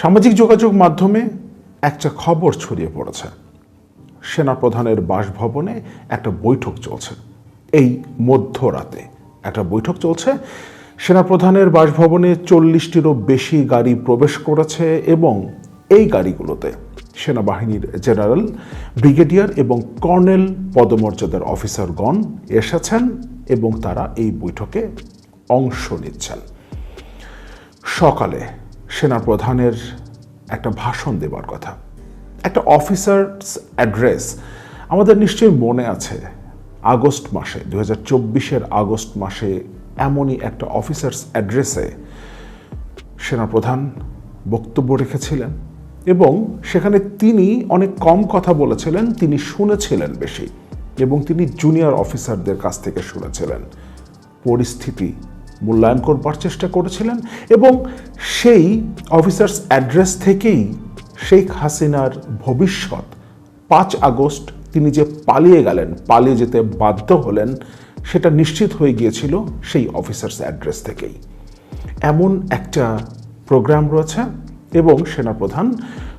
সামাজিক যোগাযোগ মাধ্যমে একটা খবর ছড়িয়ে পড়েছে। সেনাপ্রধানের বাসভবনে একটা বৈঠক চলছে। এই মধ্যরাতে একটা বৈঠক চলছে। সেনাপ্রধানের বাসভবনে চল্লিশটিরও বেশি গাড়ি প্রবেশ করেছে এবং এই গাড়িগুলোতে সেনাবাহিনীর জেনারেল, ব্রিগেডিয়ার এবং কর্নেল পদমর্যাদার অফিসারগণ এসেছেন এবং তারা এই বৈঠকে অংশ নিচ্ছেন। সকালে সেনাপ্রধানের একটা ভাষণ দেবার কথা। একটা অফিসার্স অ্যাড্রেস আমাদের নিশ্চয়ই মনে আছে। আগস্ট মাসে দু হাজার আগস্ট মাসে এমনই একটা অফিসার্স অ্যাড্রেসে সেনাপ্রধান বক্তব্য রেখেছিলেন এবং সেখানে তিনি অনেক কম কথা বলেছিলেন, তিনি শুনেছিলেন বেশি এবং তিনি জুনিয়র অফিসারদের কাছ থেকে শুনেছিলেন। পরিস্থিতি মূল্যায়ন করবার চেষ্টা করেছিলেন এবং সেই অফিসার্স অ্যাড্রেস থেকেই শেখ হাসিনার ভবিষ্যৎ, পাঁচ আগস্ট তিনি যে পালিয়ে গেলেন, পালিয়ে যেতে বাধ্য হলেন, সেটা নিশ্চিত হয়ে গিয়েছিল সেই অফিসার্স অ্যাড্রেস থেকেই। এমন একটা প্রোগ্রাম রয়েছে এবং সেনাপ্রধান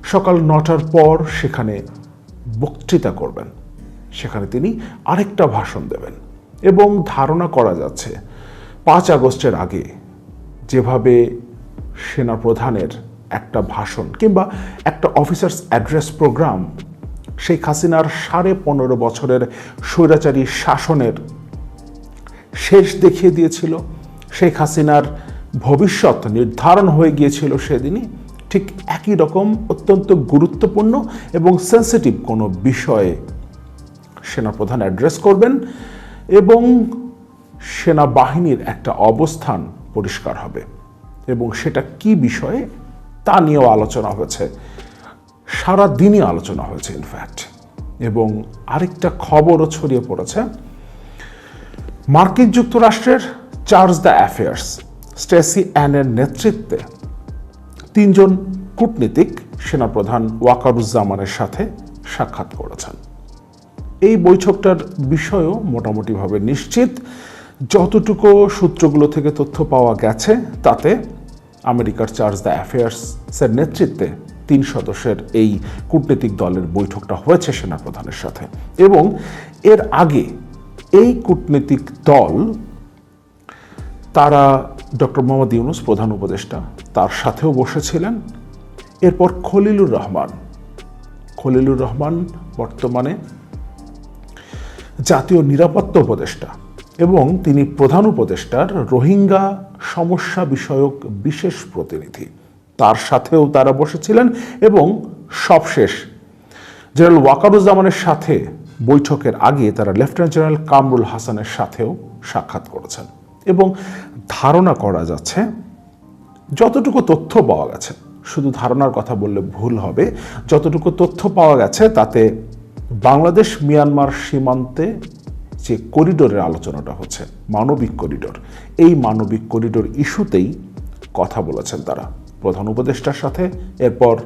সকাল নটার পর সেখানে বক্তৃতা করবেন। সেখানে তিনি আরেকটা ভাষণ দেবেন এবং ধারণা করা যাচ্ছে পাঁচ আগস্টের আগে যেভাবে সেনাপ্রধানের একটা ভাষণ কিংবা একটা অফিসার্স অ্যাড্রেস প্রোগ্রাম শেখ হাসিনার সাড়ে পনেরো বছরের স্বৈরাচারী শাসনের শেষ দেখিয়ে দিয়েছিল, শেখ হাসিনার ভবিষ্যৎ নির্ধারণ হয়ে গিয়েছিল সেদিনই, ঠিক একই রকম অত্যন্ত গুরুত্বপূর্ণ এবং সেন্সিটিভ কোনো বিষয়ে সেনাপ্রধান অ্যাড্রেস করবেন এবং সেনাবাহিনীর একটা অবস্থান পরিষ্কার হবে। এবং সেটা কি বিষয়ে তা নিয়েও আলোচনা হয়েছে। সারা দিনই আলোচনা হয়েছে ইনফ্যাক্ট এবং আরেকটা খবরও ছড়িয়ে পড়েছে। মার্কিন যুক্তরাষ্ট্রের চার্জ দ্য অ্যাফেয়ার্স, স্টেসি অ্যানের নেতৃত্বে তিনজন কূটনীতিক সেনাপ্রধান ওয়াকারুজ্জামানের সাথে সাক্ষাৎ করেছেন। এই বৈঠকটার বিষয়ও মোটামুটিভাবে নিশ্চিত। যতটুকু সূত্রগুলো থেকে তথ্য পাওয়া গেছে, তাতে আমেরিকার চার্জ দ্য অ্যাফেয়ার্সের নেতৃত্বে তিন সদস্যের এই কূটনৈতিক দলের বৈঠকটা হয়েছে সেনাপ্রধানের সাথে। এবং এর আগে এই কূটনৈতিক দল, তারা ডক্টর মোহাম্মদ ইউনুস প্রধান উপদেষ্টা, তার সাথেও বসেছিলেন। এরপর খলিলুর রহমান খলিলুর রহমান বর্তমানে জাতীয় নিরাপত্তা উপদেষ্টা এবং তিনি প্রধান উপদেষ্টার রোহিঙ্গা সমস্যা বিষয়ক বিশেষ প্রতিনিধি। তার সাথেও তারা বসেছিলেন এবং সবশেষ জেনারেল ওয়াকারুজ্জামানের সাথে বৈঠকের আগে তারা লেফটেন্যান্ট জেনারেল কামরুল হাসানের সাথেও সাক্ষাৎ করেছেন এবং ধারণা করা যাচ্ছে, যতটুকু তথ্য পাওয়া গেছে, শুধু ধারণার কথা বললে ভুল হবে, যতটুকু তথ্য পাওয়া গেছে তাতে বাংলাদেশ মিয়ানমার সীমান্তে যে করিডোরের আলোচনাটা হচ্ছে, মানবিক করিডোর। এই মানবিক করিডোর ইস্যুতেই কথা বলেছেন তারা। প্রধান উপদেষ্টার সাথে, এরপর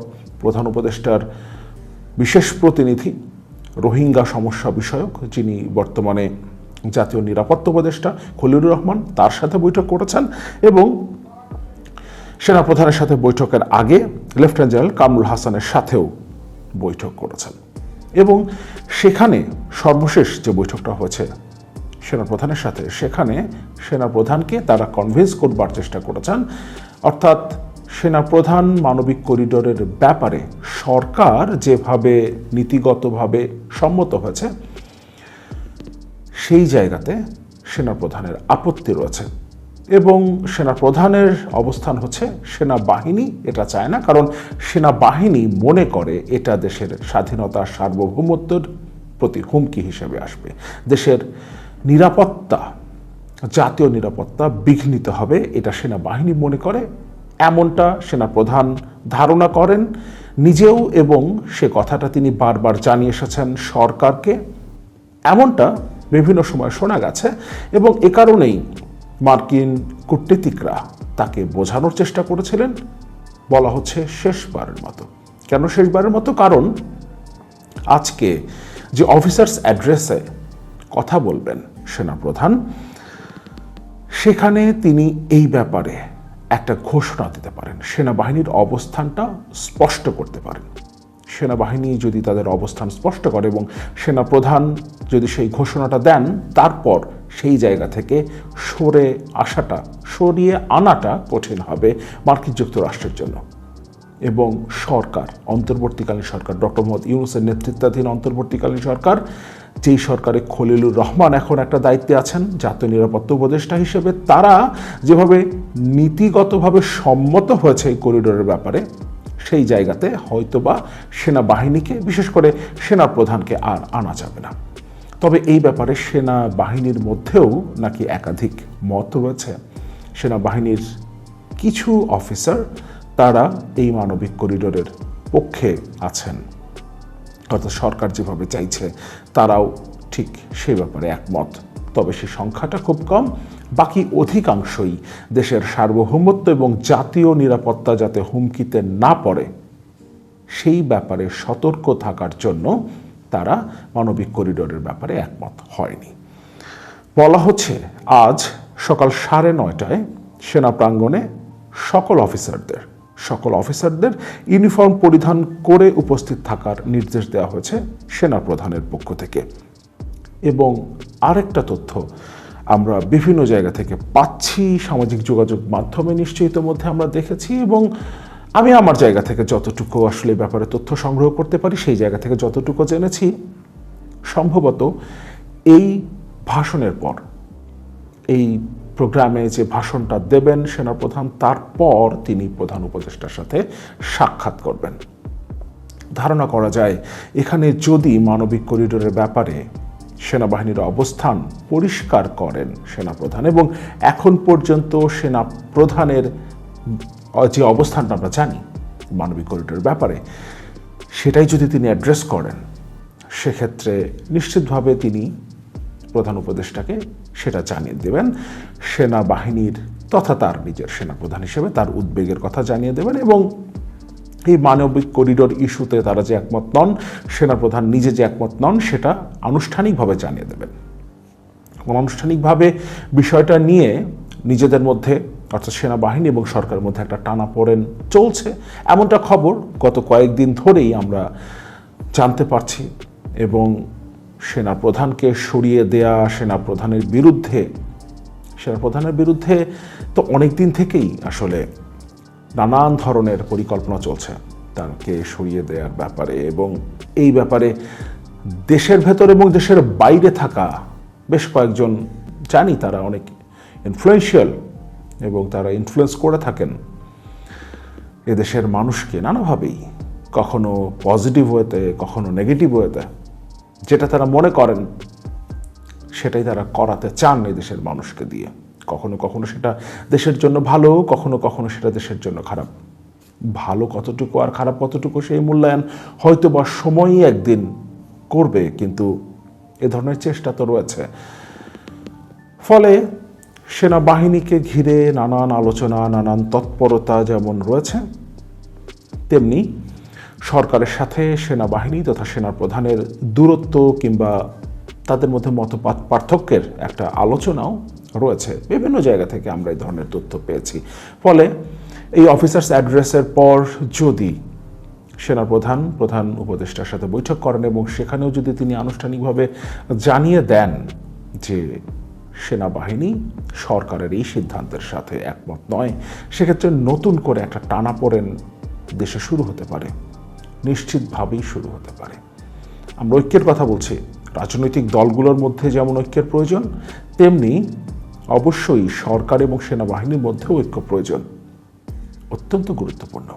প্রধান উপদেষ্টার বিশেষ প্রতিনিধি, রোহিঙ্গা সমস্যা বিষয়ক, যিনি বর্তমানে জাতীয় নিরাপত্তা উপদেষ্টা, খলিলুর রহমান, তার সাথে বৈঠক করেছেন এবং সেনাপ্রধানের সাথে বৈঠকের আগে লেফটেন্যান্ট জেনারেল কামরুল হাসানের সাথেও বৈঠক করেছেন। এবং সেখানে সর্বশেষ যে বৈঠকটা হয়েছে, সেনাপ্রধানের সাথে, সেখানে সেনাপ্রধানকে তারা কনভিন্স করবার চেষ্টা করেছেন। অর্থাৎ সেনাপ্রধান মানবিক করিডোরের ব্যাপারে সরকার যেভাবে নীতিগতভাবে সম্মত হয়েছে, সেই জায়গাতে সেনাপ্রধানের আপত্তি রয়েছে। এবং সেনাপ্রধানের অবস্থান হচ্ছে সেনাবাহিনী, এটা চায় না। কারণ সেনাবাহিনী মনে করে এটা দেশের স্বাধীনতা সার্বভৌমত্বের প্রতি হুমকি হিসেবে আসবে। দেশের নিরাপত্তা, জাতীয় নিরাপত্তা বিঘ্নিত হবে, এটা সেনাবাহিনী মনে করে। এমনটা সেনাপ্রধান ধারণা করেন। নিজেও এবং সে কথাটা তিনি বারবার জানিয়ে এসেছেন সরকারকে। এমনটা বিভিন্ন সময় শোনা গেছে এবং এ কারণেই মার্কিন কূটনীতিকরা তাকে বোঝানোর চেষ্টা করেছিলেন। বলা হচ্ছে শেষবারের মতো। কেন শেষবারের মতো? কারণ আজকে যে অফিসার্স অ্যাড্রেসে কথা বলবেন সেনাপ্রধান, সেখানে তিনি এই ব্যাপারে একটা ঘোষণা দিতে পারেন। সেনাবাহিনীর অবস্থানটা স্পষ্ট করতে পারেন। সেনাবাহিনী যদি তাদের অবস্থান স্পষ্ট করে এবং সেনাপ্রধান যদি সেই ঘোষণাটা দেন, তারপর সেই জায়গা থেকে সরে আসাটা, সরিয়ে আনাটা কঠিন হবে মার্কিন যুক্তরাষ্ট্রের জন্য। এবং সরকার, অন্তর্বর্তীকালীন সরকার। ডক্টর মোহাম্মদ ইউনুসের নেতৃত্বাধীন অন্তর্বর্তীকালীন সরকার, যেই সরকারে খলিলুর রহমান এখন একটা দায়িত্বে আছেন, জাতীয় নিরাপত্তা উপদেষ্টা হিসেবে, তারা যেভাবে নীতিগতভাবে সম্মত হয়েছে এই করিডোরের ব্যাপারে, সেই জায়গাতে হয়তোবা সেনাবাহিনীকে, বিশেষ করে সেনা প্রধানকে আর আনা যাবে না। তবে এই ব্যাপারে সেনাবাহিনীর মধ্যেও নাকি একাধিক মত রয়েছে। সেনাবাহিনীর কিছু অফিসার তারা এই মানবিক করিডোরের পক্ষে আছেন। অর্থাৎ সরকার যেভাবে চাইছে, তারাও ঠিক সে ব্যাপারে একমত। তবে সে সংখ্যাটা খুব কম। বাকি অধিকাংশই দেশের সার্বভৌমত্ব এবং জাতীয় নিরাপত্তা যাতে হুমকিতে না পড়ে, সেই ব্যাপারে সতর্ক থাকার জন্য তারা মানবিক করিডোরের ব্যাপারে একমত হয়নি। বলা হচ্ছে, আজ সকাল সাড়ে নয়টায় সেনা প্রাঙ্গণে সকল অফিসারদের সকল অফিসারদের ইউনিফর্ম পরিধান করে উপস্থিত থাকার নির্দেশ দেওয়া হয়েছে সেনা প্রধানের পক্ষ থেকে। এবং আরেকটা তথ্য, আমরা বিভিন্ন জায়গা থেকে পাচ্ছি সামাজিক যোগাযোগ মাধ্যমে নিশ্চয়ই ইতিমধ্যে আমরা দেখেছি এবং আমি আমার জায়গা থেকে যতটুকু আসলে ব্যাপারে তথ্য সংগ্রহ করতে পারি, সেই জায়গা থেকে যতটুকু জেনেছি, সম্ভবত এই ভাষণের পর, এই প্রোগ্রামে যে ভাষণটা দেবেন সেনাপ্রধান, তারপর তিনি প্রধান উপদেষ্টার সাথে সাক্ষাৎ করবেন। ধারণা করা যায়, এখানে যদি মানবিক করিডোরের ব্যাপারে সেনাবাহিনীর অবস্থান পরিষ্কার করেন সেনাপ্রধান এবং এখন পর্যন্ত সেনা প্রধানের যে অবস্থানটা আমরা জানি মানবিক করিডোরের ব্যাপারে, সেটাই যদি তিনি অ্যাড্রেস করেন, সেক্ষেত্রে নিশ্চিতভাবে তিনি প্রধান উপদেষ্টাকে সেটা জানিয়ে দেবেন। সেনাবাহিনীর তথা তার নিজের সেনাপ্রধান হিসেবে তার উদ্বেগের কথা জানিয়ে দেবেন এবং এই মানবিক করিডোর ইস্যুতে তারা যে একমত নন, সেনাপ্রধান নিজে যে একমত নন, সেটা আনুষ্ঠানিকভাবে জানিয়ে দেবেন। আনুষ্ঠানিকভাবে বিষয়টা নিয়ে নিজেদের মধ্যে অর্থাৎ সেনাবাহিনী এবং সরকারের মধ্যে একটা টানা পড়েন চলছে। এমনটা খবর গত কয়েকদিন ধরেই আমরা জানতে পারছি এবং সেনাপ্রধানকে সরিয়ে দেয়া, সেনাপ্রধানের বিরুদ্ধে সেনাপ্রধানের বিরুদ্ধে তো অনেক দিন থেকেই আসলে নানান ধরনের পরিকল্পনা চলছে তাকে সরিয়ে দেওয়ার ব্যাপারে এবং এই ব্যাপারে দেশের ভেতর এবং দেশের বাইরে থাকা বেশ কয়েকজন, জানি তারা অনেক ইনফ্লুয়েন্সিয়াল এবং তারা ইনফ্লুয়েন্স করে থাকেন এদেশের মানুষকে নানাভাবেই, কখনো পজিটিভ ওয়েতে কখনো নেগেটিভ ওয়েতে যেটা তারা মনে করেন সেটাই তারা করাতে চান এই দেশের মানুষকে দিয়ে। কখনো কখনো সেটা দেশের জন্য ভালো, কখনো কখনো সেটা দেশের জন্য খারাপ। ভালো কতটুকু আর খারাপ কতটুকু সেই মূল্যায়ন হয়তো বা সময়ই একদিন করবে, কিন্তু এ ধরনের চেষ্টা তো রয়েছে। ফলে সেনাবাহিনীকে ঘিরে নানান আলোচনা, নানান তৎপরতা যেমন রয়েছে, তেমনি সরকারের সাথে সেনাবাহিনী তথা সেনার প্রধানের দূরত্ব কিংবা তাদের মধ্যে মত পার্থক্যের একটা আলোচনাও রয়েছে। বিভিন্ন জায়গা থেকে আমরা এই ধরনের তথ্য পেয়েছি। ফলে এই অফিসার্স অ্যাড্রেসের পর যদি সেনাপ্রধান, প্রধান উপদেষ্টার সাথে বৈঠক করেন এবং সেখানেও যদি তিনি আনুষ্ঠানিকভাবে জানিয়ে দেন যে সেনাবাহিনী সরকারের এই সিদ্ধান্তের সাথে একমত নয়, সেক্ষেত্রে নতুন করে একটা টানা পড়েন দেশে শুরু হতে পারে। নিশ্চিতভাবেই শুরু হতে পারে। আমরা ঐক্যের কথা বলছি। রাজনৈতিক দলগুলোর মধ্যে যেমন ঐক্যের প্রয়োজন, তেমনি অবশ্যই সরকার এবং সেনাবাহিনীর মধ্যেও ঐক্য প্রয়োজন। অত্যন্ত গুরুত্বপূর্ণ।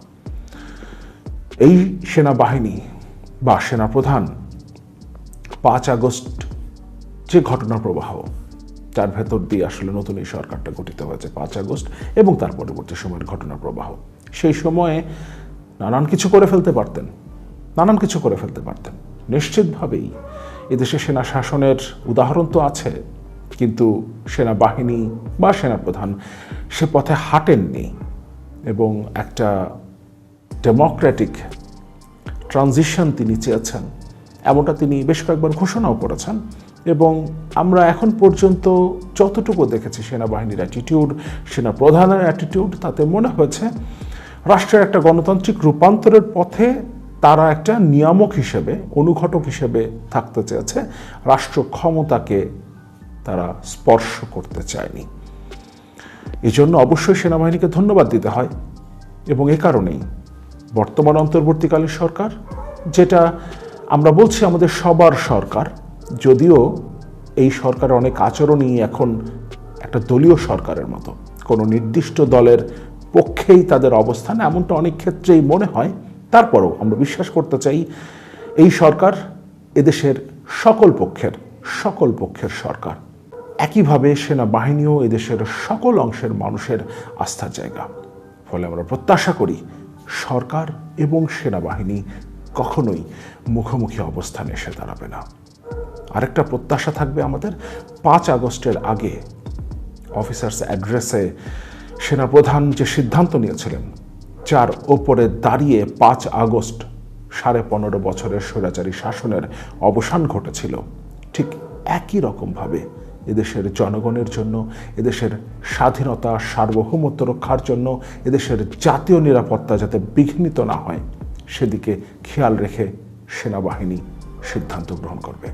এই সেনাবাহিনী বা সেনাপ্রধান পাঁচ আগস্ট যে ঘটনা প্রবাহ, তার ভেতর দিয়ে আসলে নতুন এই সরকারটা গঠিত হয়েছে পাঁচ আগস্ট এবং তার পরবর্তী সময়ের ঘটনা প্রবাহ। সেই সময়ে নানান কিছু করে ফেলতে পারতেন, নানান কিছু করে ফেলতে পারতেন। নিশ্চিতভাবেই এদেশে সেনা শাসনের উদাহরণ তো আছে, কিন্তু সেনাবাহিনী বা সেনাপ্রধান সে পথে হাঁটেননি এবং একটা ডেমোক্রেটিক ট্রানজিশন তিনি চেয়েছেন। এমনটা তিনি বেশ কয়েকবার ঘোষণাও করেছেন এবং আমরা এখন পর্যন্ত যতটুকু দেখেছি সেনাবাহিনীর অ্যাটিটিউড সেনা প্রধানের অ্যাটিটিউড তাতে মনে হয়েছে রাষ্ট্রের একটা গণতান্ত্রিক রূপান্তরের পথে তারা একটা নিয়ামক হিসেবে, অনুঘটক হিসেবে থাকতে চেয়েছে। রাষ্ট্র ক্ষমতাকে তারা স্পর্শ করতে চায়নি। এই জন্য অবশ্যই সেনাবাহিনীকে ধন্যবাদ দিতে হয় এবং এ কারণেই বর্তমান অন্তর্বর্তীকালীন সরকার, যেটা আমরা বলছি আমাদের সবার সরকার, যদিও এই সরকারের অনেক আচরণই এখন একটা দলীয় সরকারের মতো। কোনো নির্দিষ্ট দলের পক্ষেই তাদের অবস্থান, এমনটা অনেক ক্ষেত্রেই মনে হয়। তারপরও আমরা বিশ্বাস করতে চাই, এই সরকার এদেশের সকল পক্ষের সকল পক্ষের সরকার। একইভাবে সেনাবাহিনীও এদেশের সকল অংশের মানুষের আস্থার জায়গা। ফলে আমরা প্রত্যাশা করি, সরকার এবং সেনাবাহিনী কখনোই মুখোমুখি অবস্থানে এসে দাঁড়াবে না। আরেকটা প্রত্যাশা থাকবে আমাদের, পাঁচ আগস্টের আগে অফিসার্স অ্যাড্রেসে সেনাপ্রধান যে সিদ্ধান্ত নিয়েছিলেন, যার ওপরে দাঁড়িয়ে পাঁচ আগস্ট সাড়ে পনেরো বছরের স্বৈরাচারী শাসনের অবসান ঘটেছিল, ঠিক একই রকমভাবে এদেশের জনগণের জন্য, এদেশের স্বাধীনতা, সার্বভৌমত্ব রক্ষার জন্য, এদেশের জাতীয় নিরাপত্তা যাতে বিঘ্নিত না হয়, সেদিকে খেয়াল রেখে সেনাবাহিনী সিদ্ধান্ত গ্রহণ করবে।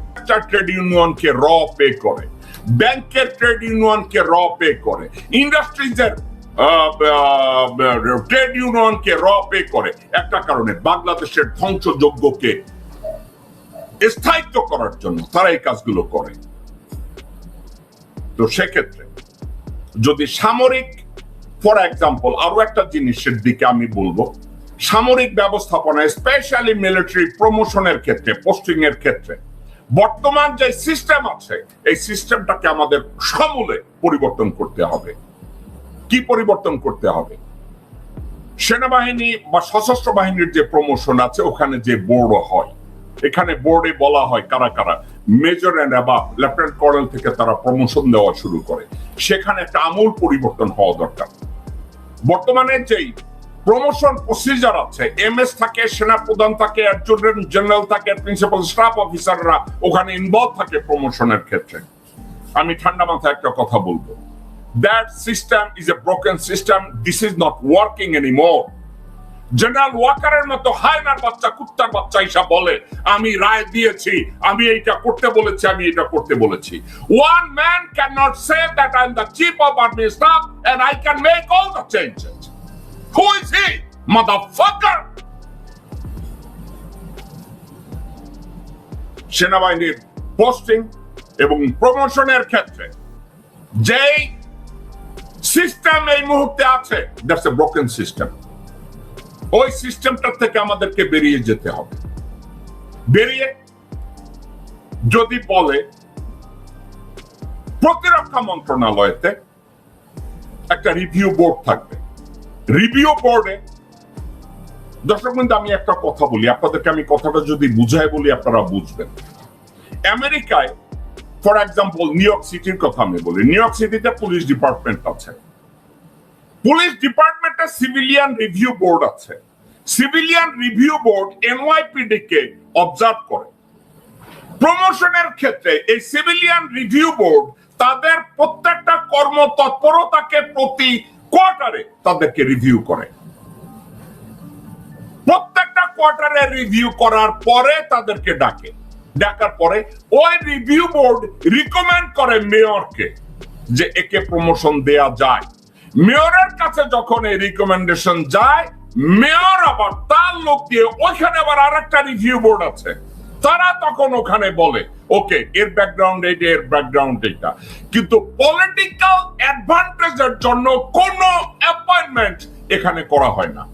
ট্রেড ইউনিয়নকে র পে করে, ব্যাংকের ট্রেড ইউনিয়নকে র পে করে, ইন্ডাস্ট্রিজের ট্রেড ইউনিয়নকে র পে করে। একটা কারণে বাংলাদেশের স্থায়িত্ব করার জন্য তারা এই কাজগুলো করে। তো সেক্ষেত্রে যদি সামরিক, ফর এক্সাম্পল আরও একটা জিনিসের দিকে আমি বলব, সামরিক ব্যবস্থাপনা স্পেশালি মিলিটারি প্রমোশনের ক্ষেত্রে পোস্টিং এর ক্ষেত্রে, বর্তমান যে সিস্টেম আছে, এই সিস্টেমটাকে আমাদের সমূলে পরিবর্তন করতে হবে। কি পরিবর্তন করতে হবে? সেনাবাহিনী বা সশস্ত্র বাহিনীর যে প্রমোশন আছে, ওখানে যে বোর্ড হয়, এখানে বোর্ডে বলা হয় কারা কারা? মেজর এন্ড বা লেফটেন্যান্ট কর্নেল থেকে তারা প্রমোশন দেওয়া শুরু করে। সেখানে একটা আমূল পরিবর্তন হওয়া দরকার। বর্তমানে যেই প্রমোশন প্রসিজার আছে এম এস থাকে, সেনা প্রধান থাকে অ্যাডজুটেন্ট জেনারেল থাকে প্রিন্সিপাল স্টাফ অফিসাররা ওখানে ইনভলভ থাকে প্রমোশনের ক্ষেত্রে। আমি ঠান্ডা মাথায় একটা কথা বলব। That system is a broken system this is not working anymore general ওয়াকারের মতো হায়নার বাচ্চা, কুত্তার বাচ্চা হিসাব বলে, আমি রায় দিয়েছি, আমি এইটা করতে বলেছি, আমি এটা করতে বলেছি। One man can not say that I am the chief of army staff and I can make all the changes who is he motherfucker সেনাবাহিনীর পোস্টিং এবং প্রমোশনের ক্ষেত্রে, যেই সিস্টেম এই মুহূর্তে আছে। দ্যাটস এ ব্রোকেন সিস্টেম ওই সিস্টেমটা থেকে আমাদেরকে বেরিয়ে যেতে হবে। বেরিয়ে যদি বলে, প্রতিরক্ষা মন্ত্রণালয়তে একটা রিভিউ বোর্ড থাকবে। রিভিউ বোর্ডে দর্শক বন্ধু আমি একটা কথা বলি। আপনাদেরকে আমি কথাটা যদি বুঝাই বলি, আপনারা বুঝবেন। আমেরিকায় ফর এক্সাম্পল নিউ ইয়র্ক সিটির কথা আমি বলি নিউ ইয়র্ক সিটিতে পুলিশ ডিপার্টমেন্ট আছে। পুলিশ ডিপার্টমেন্টে সিভিলিয়ান রিভিউ বোর্ড আছে। সিভিলিয়ান রিভিউ বোর্ড এনওয়াইপিডি কে অবজার্ভ করে। প্রমোশনের ক্ষেত্রে এই সিভিলিয়ান রিভিউ বোর্ড তাদের প্রত্যেকটা কর্ম তৎপরতাকে প্রতি কোয়ার্টারে তাদেরকে রিভিউ করে। প্রত্যেকটা কোয়ার্টারে রিভিউ করার পরে তাদেরকে ডাকে। ডাকার পরে ওই রিভিউ বোর্ড রিকমেন্ড করে মেয়রকে যে একে প্রমোশন দেয়া যায়। মেয়রের কাছে যখন এই রিকমেন্ডেশন যায়, মেয়র আবার তার লোক দিয়ে ওইখানে আবার আর একটা রিভিউ বোর্ড আছে। তারা তখন ওখানে বলে, ওকে, এর ব্যাকগ্রাউন্ড এইটা, এর ব্যাকগ্রাউন্ড এইটা। কিন্তু পলিটিক্যাল অ্যাডভান্টেজের জন্য কোনো অ্যাপয়েন্টমেন্ট এখানে করা হয় না।